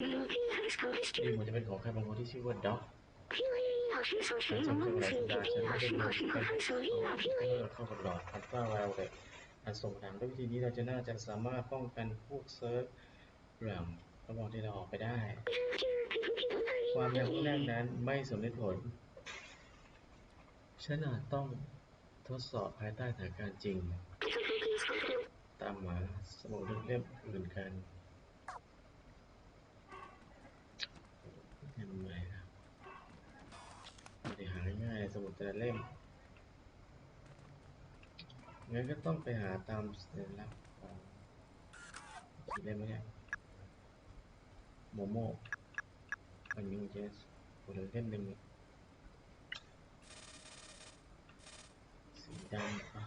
นี่มันจะเป็นของใครบางคนที่ชื่อว่าด็อกฉันจำเป็นของหมายสัญาฉันไม่ได้มีกาดต่อเพื่อเข้ากับหลอดอัลฟาไวโอเลยอันทรงพลังด้วยวิธีนี้เราจะน่าจะสามารถป้องกันพวกเซิร์ฟเหล่าระหว่างที่เราออกไปได้ ความยางแรกนั้นไม่สมเหตุผล ฉันอาจต้องทดสอบภายใต้สถานการณ์จริง ตามหมาสมุดเล่มอื่นกัน สมุดแต่ละเล่ม งั้นก็ต้องไปหาตามสัญลักษณ์ของกี่เล่มเนี่ยโมโม่อันนี้เจสคนละเล่มหนึ่งสีดำอะ